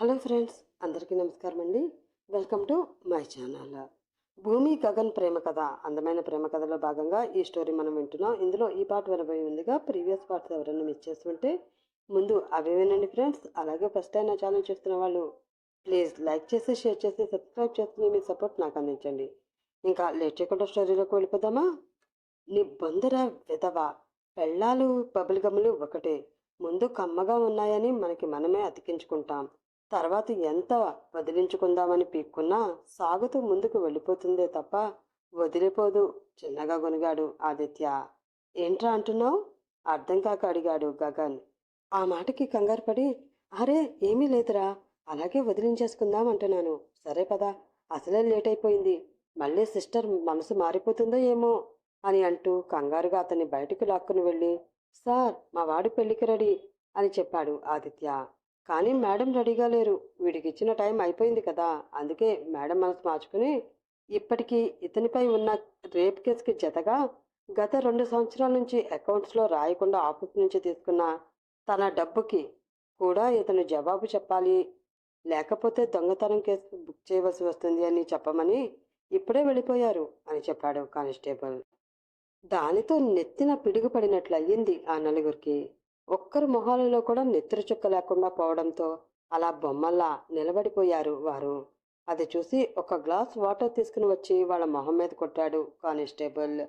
Hello friends అందరికీ నమస్కారం అండి వెల్కమ్ టు మై ఛానల్. భూమి గగన్ ప్రేమ కథ అందమైన ప్రేమ కథలో భాగంగా ఈ స్టోరీ మనం వింటున్నాం. ఇందులో ఈ పాట వినబోయి ఉందిగా ప్రీవియస్ పార్ట్స్ ఎవరైనా మిస్ చేస్తుంటే ముందు అవే వినండి ఫ్రెండ్స్. అలాగే ఫస్ట్ టైం నా ఛానల్ చూస్తున్న వాళ్ళు ప్లీజ్ లైక్ చేసి షేర్ చేసి సబ్స్క్రైబ్ చేసి మీ సపోర్ట్ నాకు అందించండి. ఇంకా లేట్ చేయకుండా స్టోరీలోకి వెళ్ళిపోదామా? నీ బొందర విధవ పెళ్ళాలు బబుల్ గమ్ములు ఒకటే. ముందు కమ్మగా ఉన్నాయని మనకి మనమే అతికించుకుంటాం. తర్వాత ఎంత వదిలించుకుందామని పీక్కున్నా సాగుతూ ముందుకు వెళ్ళిపోతుందే తప్ప వదిలిపోదు. చిన్నగా గొనిగాడు ఆదిత్య. ఏంట్రా అంటున్నావు? అర్థం కాక అడిగాడు గగన్. ఆ మాటకి కంగారు పడి అరే ఏమీ లేదురా. అలాగే వదిలించేసుకుందాం అంటున్నాను. సరే పదా. అసలే లేట్ అయిపోయింది. మళ్ళీ సిస్టర్ మనసు మారిపోతుందో ఏమో అని అంటూ కంగారుగా అతన్ని బయటకు లాక్కుని వెళ్ళి సార్ మా వాడి పెళ్ళికి రెడీ అని చెప్పాడు ఆదిత్య. కానీ మేడం రెడీగా లేరు. వీడికి ఇచ్చిన టైం అయిపోయింది కదా. అందుకే మేడం మనసు మార్చుకుని ఇప్పటికీ ఇతనిపై ఉన్న రేప్ కేసుకి జతగా గత రెండు సంవత్సరాల నుంచి అకౌంట్స్లో రాయకుండా ఆఫీస్ నుంచి తీసుకున్న తన డబ్బుకి కూడా ఇతను జవాబు చెప్పాలి. లేకపోతే దొంగతనం కేసు బుక్ చేయవలసి వస్తుంది అని చెప్పమని ఇప్పుడే వెళ్ళిపోయారు అని చెప్పాడు కానిస్టేబుల్. దానితో నెత్తిన పిడుగుపడినట్లు అయ్యింది ఆ నలుగురికి. ఒక్కరి మొహాలలో కూడా నిద్రచుక్క లేకుండా పోవడంతో అలా బొమ్మల్లా నిలబడిపోయారు వారు. అది చూసి ఒక గ్లాస్ వాటర్ తీసుకుని వచ్చి వాళ్ళ మొహం మీద కొట్టాడు కానిస్టేబుల్.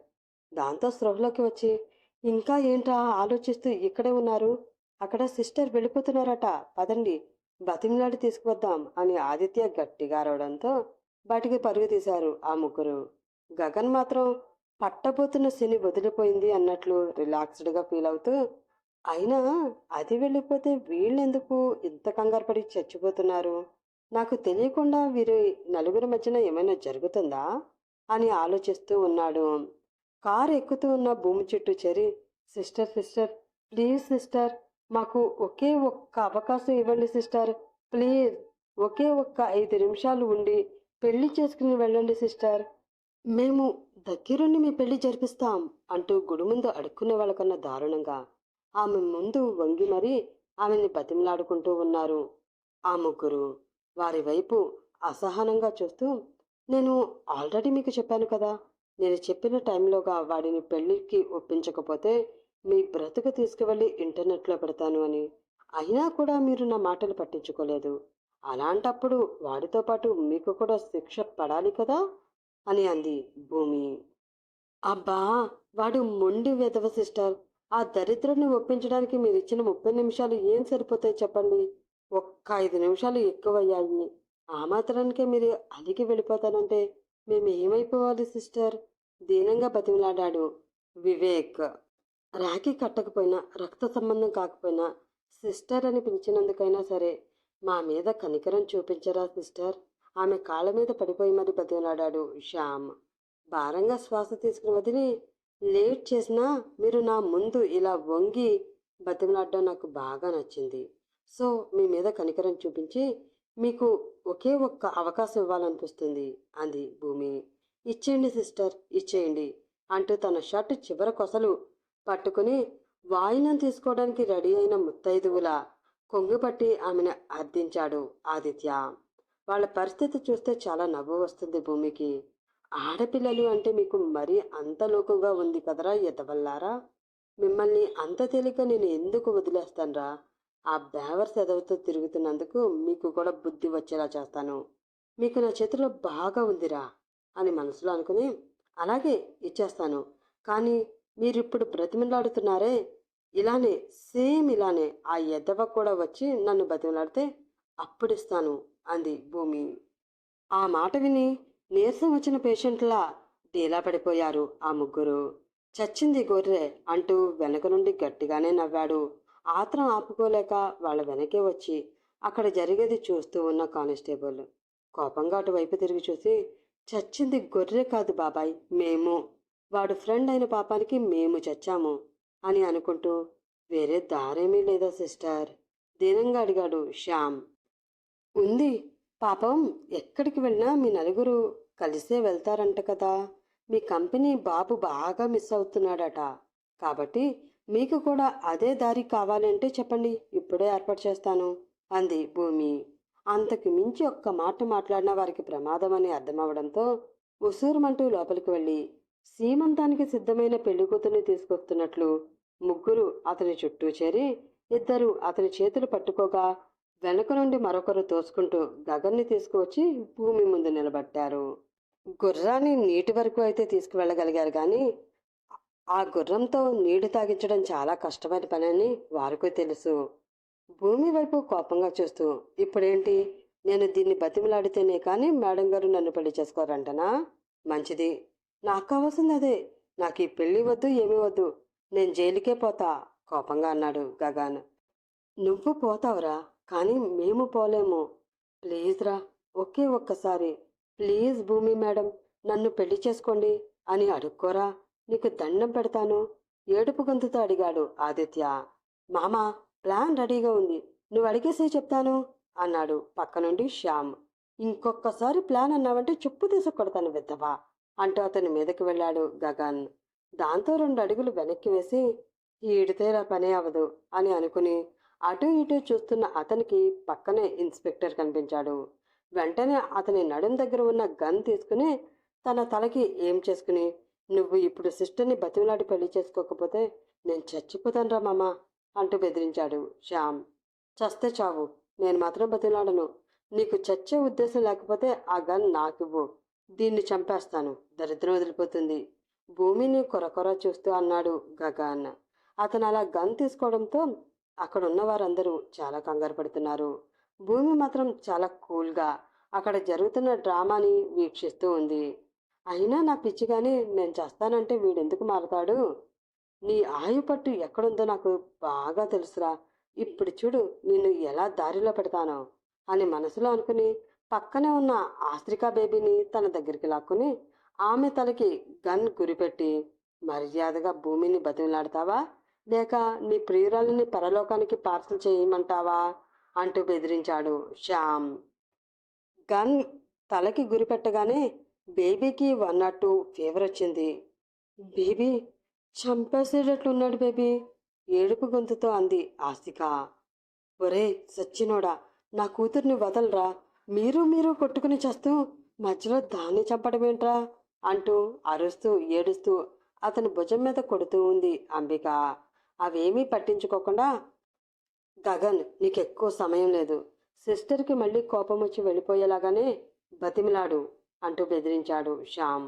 దాంతో స్పృహలోకి వచ్చి ఇంకా ఏంటా ఆలోచిస్తూ ఇక్కడే ఉన్నారు? అక్కడ సిస్టర్ వెళ్ళిపోతున్నారట. పదండి బతిమిలాడి తీసుకువద్దాం అని ఆదిత్య గట్టిగా అరవడంతో బయటికి పరుగు తీశారు ఆ ముగ్గురు. గగన్ మాత్రం పట్టబోతున్న శని వదిలిపోయింది అన్నట్లు రిలాక్స్డ్గా ఫీల్ అవుతూ అయినా అది వెళ్ళిపోతే వీళ్ళెందుకు ఇంత కంగారు పడి చచ్చిపోతున్నారు? నాకు తెలియకుండా వీరి నలుగురి మధ్యన ఏమైనా జరుగుతుందా? అని ఆలోచిస్తూ ఉన్నాడు. కారు ఎక్కుతూ ఉన్న భూమి చుట్టూ చేరి సిస్టర్ సిస్టర్ ప్లీజ్ సిస్టర్ మాకు ఒకే ఒక్క అవకాశం ఇవ్వండి సిస్టర్ ప్లీజ్ ఒకే ఒక్క ఐదు నిమిషాలు ఉండి పెళ్ళి చేసుకుని వెళ్ళండి సిస్టర్. మేము దగ్గరుండి మీ పెళ్ళి జరిపిస్తాం అంటూ గుడి ముందు అడుక్కునే వాళ్ళకన్నా దారుణంగా ఆమె ముందు వంగి మరీ ఆమెని బతిమలాడుకుంటూ ఉన్నారు. ఆ ముగ్గురు వారి వైపు అసహనంగా చూస్తూ నేను ఆల్రెడీ మీకు చెప్పాను కదా నేను చెప్పిన టైంలోగా వాడిని పెళ్ళికి ఒప్పించకపోతే మీ బ్రతుకు తీసుకువెళ్ళి ఇంటర్నెట్లో పెడతాను అని. అయినా కూడా మీరు నా మాటలు పట్టించుకోలేదు. అలాంటప్పుడు వాడితో పాటు మీకు కూడా శిక్ష పడాలి కదా? అని అంది భూమి. అబ్బా వాడు మొండి వెధవ సిస్టర్. ఆ దరిద్రుని ఒప్పించడానికి మీరు ఇచ్చిన ముప్పై నిమిషాలు ఏం సరిపోతాయి చెప్పండి? ఒక్క ఐదు నిమిషాలు ఎక్కువయ్యాయి. ఆ మాత్రానికే మీరు అలిగి వెళ్ళిపోతానంటే మేము ఏమైపోవాలి సిస్టర్? దీనంగా బతిమలాడాడు వివేక్. రాఖీ కట్టకపోయినా రక్త సంబంధం కాకపోయినా సిస్టర్ అని పిలిచినందుకైనా సరే మా మీద కనికరం చూపించరా సిస్టర్? ఆమె కాళ్ళ మీద పడిపోయి మరి బతిమలాడాడు శ్యామ్. భారంగా శ్వాస తీసుకుని వదిలి లేట్ చేసినా మీరు నా ముందు ఇలా వంగి బతిమలాడడం నాకు బాగా నచ్చింది. సో మీ మీద కనికరం చూపించి మీకు ఒకే ఒక్క అవకాశం ఇవ్వాలనిపిస్తుంది అంది భూమి. ఇచ్చేయండి సిస్టర్ ఇచ్చేయండి అంటూ తన షర్ట్ చివర కొసలు పట్టుకుని వాయినం తీసుకోవడానికి రెడీ అయిన ముత్తైదువుల కొంగుపట్టి ఆమెను అర్థించాడు ఆదిత్య. వాళ్ళ పరిస్థితి చూస్తే చాలా నవ్వు వస్తుంది భూమికి. ఆడపిల్లలు అంటే మీకు మరీ అంత లోకుగా ఉంది కదరా ఎదవల్లారా? మిమ్మల్ని అంత తేలిక నేను ఎందుకు వదిలేస్తానరా? ఆ బేవర్ సెదవుతో తిరుగుతున్నందుకు మీకు కూడా బుద్ధి వచ్చేలా చేస్తాను. మీకు నా చేతిలో బాగా ఉందిరా అని మనసులో అనుకుని అలాగే ఇచ్చేస్తాను. కానీ మీరిప్పుడు బ్రతిమలాడుతున్నారే? ఇలానే సేమ్ ఇలానే ఆ ఎదవ కూడా వచ్చి నన్ను బతిమలాడితే అప్పుడిస్తాను అంది భూమి. ఆ మాట విని నీరసం వచ్చిన పేషెంట్లా డీలా పడిపోయారు ఆ ముగ్గురు. చచ్చింది గొర్రె అంటూ వెనక నుండి గట్టిగానే నవ్వాడు. ఆత్రం ఆపుకోలేక వాళ్ళ వెనకే వచ్చి అక్కడ జరిగేది చూస్తూ ఉన్న కానిస్టేబుల్ కోపంగా అటువైపు తిరిగి చూసి చచ్చింది గొర్రె కాదు బాబాయ్ మేము. వాడు ఫ్రెండ్ అయిన పాపానికి మేము చచ్చాము అని అనుకుంటూ వేరే దారేమీ లేదా సిస్టర్ దీనంగా అడిగాడు శ్యామ్. ఉంది. పాపం ఎక్కడికి వెళ్ళినా మీ నలుగురు కలిసే వెళ్తారంట కదా. మీ కంపెనీ బాబు బాగా మిస్ అవుతున్నాడట. కాబట్టి మీకు కూడా అదే దారి కావాలంటే చెప్పండి. ఇప్పుడే ఏర్పాటు చేస్తాను. అంది భూమి. అంతకు మించి ఒక్క మాట మాట్లాడిన వారికి ప్రమాదం అని అర్థమవడంతో ఉసూరుమంటూ లోపలికి వెళ్ళి సీమంతానికి సిద్ధమైన పెళ్ళి కూతుర్ని తీసుకొస్తున్నట్లు ముగ్గురు అతని చుట్టూ చేరి ఇద్దరు అతని చేతులు పట్టుకోగా వెనక నుండి మరొకరు తోసుకుంటూ గగన్ని తీసుకువచ్చి భూమి ముందు నిలబట్టారు. గుర్రాన్ని నీటి వరకు అయితే తీసుకువెళ్ళగలిగారు కానీ ఆ గుర్రంతో నీళ్ళు తాగించడం చాలా కష్టమైన పని అని వారికి తెలుసు. భూమి వైపు కోపంగా చూస్తూ ఇప్పుడేంటి? నేను దీన్ని బతిమలాడితేనే కానీ మేడం గారు నన్ను పెళ్ళి చేసుకోరంటనా? మంచిది. నాకు కావాల్సింది అదే. నాకు ఈ పెళ్ళి వద్దు ఏమీ వద్దు. నేను జైలుకే పోతా కోపంగా అన్నాడు గగాన్. నువ్వు పోతావురా. కానీ మేము పోలేము. ప్లీజ్ రా ఒకే ఒక్కసారి. ప్లీజ్ భూమి మేడం నన్ను పెళ్ళి చేసుకోండి అని అడుక్కోరా. నీకు దండం పెడతాను. ఏడుపు గొంతుతో అడిగాడు ఆదిత్య. మామా ప్లాన్ రెడీగా ఉంది. నువ్వు అడిగేసే చెప్తాను అన్నాడు పక్క నుండి శ్యామ్. ఇంకొకసారి ప్లాన్ అన్నావంటే చెప్పు తీసుకొడతాను విద్దవా అంటూ అతని మీదకి వెళ్ళాడు గగన్. దాంతో రెండు అడుగులు వెనక్కి వేసి ఈడితే పనే అవదు అని అనుకుని అటు ఇటు చూస్తున్న అతనికి పక్కనే ఇన్స్పెక్టర్ కనిపించాడు. వెంటనే అతని నడుం దగ్గర ఉన్న గన్ తీసుకుని తన తలకి ఏం చేసుకుని నువ్వు ఇప్పుడు సిస్టర్ని బతిమలాడి పెళ్ళి చేసుకోకపోతే నేను చచ్చిపోతానురా మామ అంటూ బెదిరించాడు శ్యామ్. చస్తే చావు నేను మాత్రం బతిమలాడను. నీకు చచ్చే ఉద్దేశం లేకపోతే ఆ గన్ నాకివ్వు. దీన్ని చంపేస్తాను. దరిద్రం వదిలిపోతుంది. భూమిని కొరకొర చూస్తూ అన్నాడు గగన్. అతను అలా గన్ తీసుకోవడంతో అక్కడ ఉన్న వారందరూ చాలా కంగారు పడుతున్నారు. భూమి మాత్రం చాలా కూల్గా అక్కడ జరుగుతున్న డ్రామాని వీక్షిస్తూ ఉంది. అయినా నా పిచ్చిగాని నేను చేస్తానంటే వీడెందుకు మారతాడు? నీ ఆయు పట్టు ఎక్కడుందో నాకు బాగా తెలుసురా. ఇప్పుడు చూడు నిన్ను ఎలా దారిలో పెడతానో అని మనసులో అనుకుని పక్కనే ఉన్న ఆస్త్రికా బేబీని తన దగ్గరికి లాక్కుని ఆమె తలకి గన్ గురిపెట్టి మర్యాదగా భూమిని బతిమలాడతావా? లేక నీ ప్రియురాలిని పరలోకానికి పార్సల్ చేయమంటావా? అంటూ బెదిరించాడు శ్యామ్. గన్ తలకి గురిపెట్టగానే బేబీకి వన్ నాట్ టూ ఫీవర్ వచ్చింది. బేబీ చంపేసేటట్లున్నాడు బేబీ ఏడుపు గొంతుతో అంది ఆస్తిక. ఒరే సచ్చినోడా నా కూతుర్ని వదలరా? మీరు మీరు కొట్టుకుని చేస్తూ మధ్యలో దాన్ని చంపడమేంట్రా? అంటూ అరుస్తూ ఏడుస్తూ అతని భుజం మీద కొడుతూ ఉంది అంబిక. అవేమీ పట్టించుకోకుండా గగన్ నీకు ఎక్కువ సమయం లేదు. సిస్టర్కి మళ్ళీ కోపం వచ్చి వెళ్ళిపోయేలాగానే బతిమిలాడు అంటూ బెదిరించాడు శ్యామ్.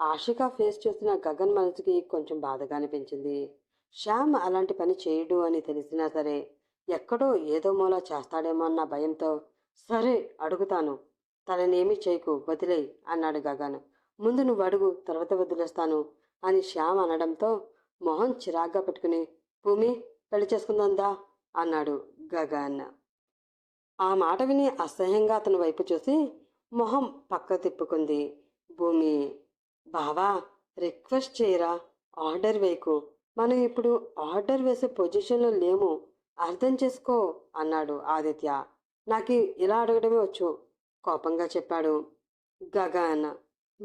ఆషిక ఫేస్ చేసిన గగన్ మనసుకి కొంచెం బాధగా అనిపించింది. శ్యామ్ అలాంటి పని చేయడు అని తెలిసినా సరే ఎక్కడో ఏదో మూల చేస్తాడేమో అన్న భయంతో సరే అడుగుతాను. తననేమీ చేయకు వదిలేయ్ అన్నాడు గగన్. ముందు నువ్వు అడుగు తర్వాత వదిలేస్తాను అని శ్యామ్ అనడంతో మొహం చిరాగ్గా పెట్టుకుని భూమి పెళ్ళి చేసుకుందా అన్నాడు గగన్. ఆ మాట విని అసహ్యంగా అతని వైపు చూసి మొహం పక్క తిప్పుకుంది. భూమి బావా రిక్వెస్ట్ చేయరా? ఆర్డర్ వేయకు. మనం ఇప్పుడు ఆర్డర్ వేసే పొజిషన్లో లేము. అర్థం చేసుకో అన్నాడు ఆదిత్య. నాకు ఇలా అడగడమే వచ్చు కోపంగా చెప్పాడు గగన్.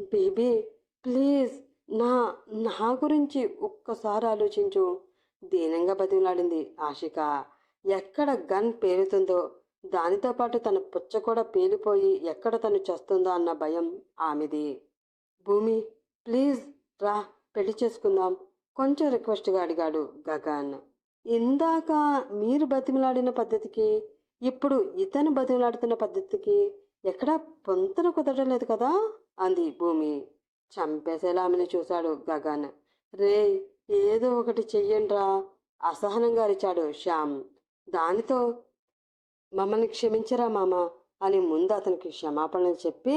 బేబీ ప్లీజ్ నా నా గురించి ఒక్కసారి ఆలోచించు. దీనంగా బతిమలాడింది ఆశిక. ఎక్కడ గన్ పేలుతుందో దానితో పాటు తన పుచ్చ కూడా పేలిపోయి ఎక్కడ తను చస్తుందో అన్న భయం ఆమెది. భూమి ప్లీజ్ రా పెళ్ళి చేసుకుందాం కొంచెం రిక్వెస్ట్గా అడిగాడు గగన్. ఇందాక మీరు బతిమలాడిన పద్ధతికి ఇప్పుడు ఇతను బతిమలాడుతున్న పద్ధతికి ఎక్కడా పొంతన కుదరలేదు కదా అంది భూమి. చంపేసేలా ఆమెను చూశాడు గగన్. రే ఏదో ఒకటి చెయ్యండ్రా. అసహనంగా అరిచాడు శ్యామ్. దానితో మమ్మల్ని క్షమించరా మామ అని ముందు అతనికి క్షమాపణలు చెప్పి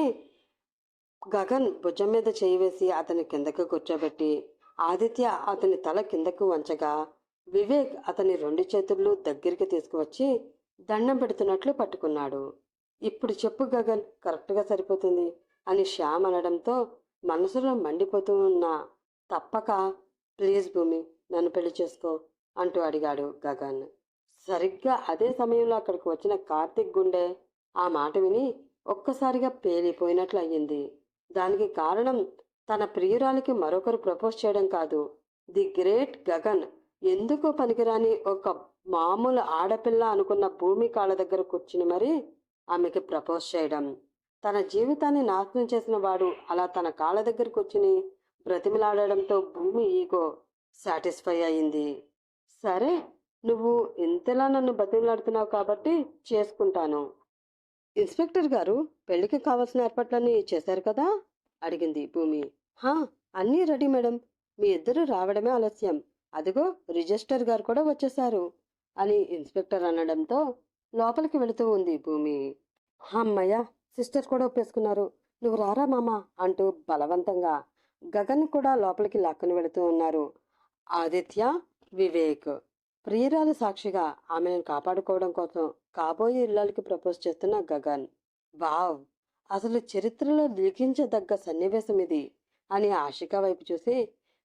గగన్ భుజం మీద చేయివేసి అతని కిందకు కూర్చోబెట్టి ఆదిత్య అతని తల కిందకు వంచగా వివేక్ అతని రెండు చేతులు దగ్గరికి తీసుకువచ్చి దండం పెడుతున్నట్లు పట్టుకున్నాడు. ఇప్పుడు చెప్పు గగన్ కరెక్ట్గా సరిపోతుంది అని శ్యామ్ అనడంతో మనసులో మండిపోతూ ఉన్న తప్పక ప్లీజ్ భూమి నన్ను పెళ్ళి చేసుకో అంటూ అడిగాడు గగన్. సరిగ్గా అదే సమయంలో అక్కడికి వచ్చిన కార్తిక్ గుండె ఆ మాట విని ఒక్కసారిగా పేలిపోయినట్లు అయ్యింది. దానికి కారణం తన ప్రియురాలికి మరొకరు ప్రపోజ్ చేయడం కాదు. ది గ్రేట్ గగన్ ఎందుకో పనికిరాని ఒక మామూలు ఆడపిల్ల అనుకున్న భూమి కాళ్ళ దగ్గర కూర్చుని మరి ఆమెకి ప్రపోజ్ చేయడం. తన జీవితాన్ని నాశనం చేసిన వాడు అలా తన కాళ్ళ దగ్గర కూర్చుని బ్రతిమలాడడంతో భూమి ఈగో సాటిస్ఫై అయింది. సరే నువ్వు ఇంతలా నన్ను బతిమలాడుతున్నావు కాబట్టి చేసుకుంటాను. ఇన్స్పెక్టర్ గారు పెళ్ళికి కావాల్సిన ఏర్పాట్లన్నీ చేశారు కదా? అడిగింది భూమి. హా అన్నీ రెడీ మేడం. మీ ఇద్దరు రావడమే ఆలస్యం. అదిగో రిజిస్టర్ గారు కూడా వచ్చేశారు అని ఇన్స్పెక్టర్ అనడంతో లోపలికి వెళుతూ ఉంది భూమి. అమ్మయ్య సిస్టర్ కూడా ఒప్పేసుకున్నారు. నువ్వు రారా మామ అంటూ బలవంతంగా గగన్ కూడా లోపలికి లాక్కుని వెళుతూ ఉన్నారు. ఆదిత్య వివేక్ ప్రియురాలు సాక్షిగా ఆమెను కాపాడుకోవడం కోసం కాబోయే ఇల్లాలకి ప్రపోజ్ చేస్తున్న గగన్. వావ్! అసలు చరిత్రలో లిఖించదగ్గ సన్నివేశం ఇది అని ఆశిక వైపు చూసి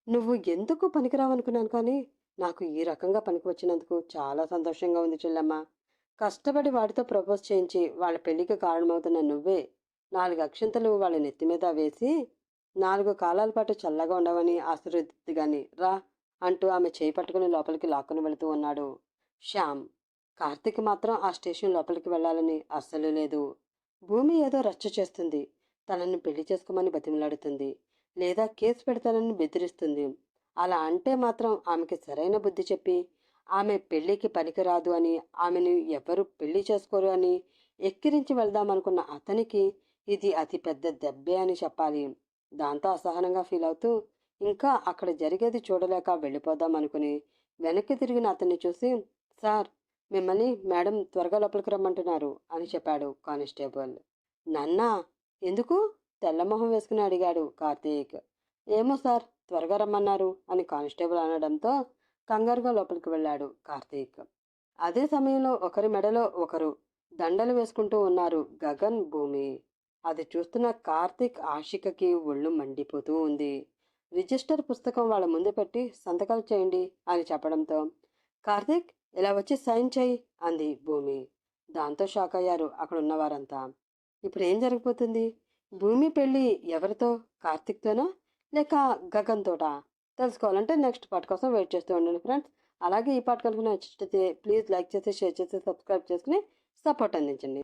నువ్వు ఎందుకు పనికిరావనుకున్నాను కానీ నాకు ఈ రకంగా పనికి వచ్చినందుకు చాలా సంతోషంగా ఉంది చెల్లమ్మ. కష్టపడి వాడితో ప్రపోజ్ చేయించి వాళ్ళ పెళ్ళికి కారణమవుతున్న నువ్వే నాలుగు అక్షంతలు వాళ్ళ నెత్తి మీద వేసి నాలుగు కాలాల పాటు చల్లగా ఉండవని ఆశీర్వదిద్ది గాని రా అంటూ ఆమె చేయి పట్టుకుని లోపలికి లాక్కుని వెళుతూ ఉన్నాడు. శ్యామ్ కార్తీక్ మాత్రం ఆ స్టేషన్ లోపలికి వెళ్ళాలని అస్సలు లేదు. భూమి ఏదో రచ్చ చేస్తుంది. తనని పెళ్ళి చేసుకోమని బతిమలాడుతుంది. లేదా కేసు పెడతానని బెదిరిస్తుంది. అలా అంటే మాత్రం ఆమెకి సరైన బుద్ధి చెప్పి ఆమె పెళ్ళికి పనికిరాదు అని ఆమెను ఎవరు పెళ్ళి చేసుకోరు అని ఎక్కిరించి వెళ్దామనుకున్న అతనికి ఇది అతి పెద్ద దెబ్బే అని చెప్పాలి. దాంతో అసహనంగా ఫీల్ అవుతూ ఇంకా అక్కడ జరిగేది చూడలేక వెళ్ళిపోదాం అనుకుని వెనక్కి తిరిగిన అతన్ని చూసి సార్ మిమ్మల్ని మేడం త్వరగా లోపలికి రమ్మంటున్నారు అని చెప్పాడు కానిస్టేబుల్. నన్నా ఎందుకు? తెల్లమొహం వేసుకుని అడిగాడు కార్తీక్. ఏమో సార్ త్వరగా రమ్మన్నారు అని కానిస్టేబుల్ అనడంతో కంగారుగా లోపలికి వెళ్ళాడు కార్తీక్. అదే సమయంలో ఒకరి మెడలో ఒకరు దండలు వేసుకుంటూ ఉన్నారు గగన్ భూమి. అది చూస్తున్న కార్తీక్ ఆశికకి ఒళ్ళు మండిపోతూ ఉంది. రిజిస్టర్ పుస్తకం వాళ్ళ ముందు పెట్టి సంతకాలు చేయండి అని చెప్పడంతో కార్తీక్ ఇలా వచ్చి సైన్ చేయి అంది భూమి. దాంతో షాక్ అయ్యారు అక్కడ ఉన్నవారంతా ఇప్పుడు ఏం జరిగిపోతుంది భూమి పెళ్ళి ఎవరితో? కార్తీక్తోనా? లేక గగన్ తోట? తెలుసుకోవాలంటే నెక్స్ట్ పార్ట్ కోసం వెయిట్ చేస్తూ ఉండండి ఫ్రెండ్స్. అలాగే ఈ పార్ట్ కనుక నచ్చితే ప్లీజ్ లైక్ చేసి షేర్ చేసి సబ్స్క్రైబ్ చేసుకుని సపోర్ట్ అందించండి.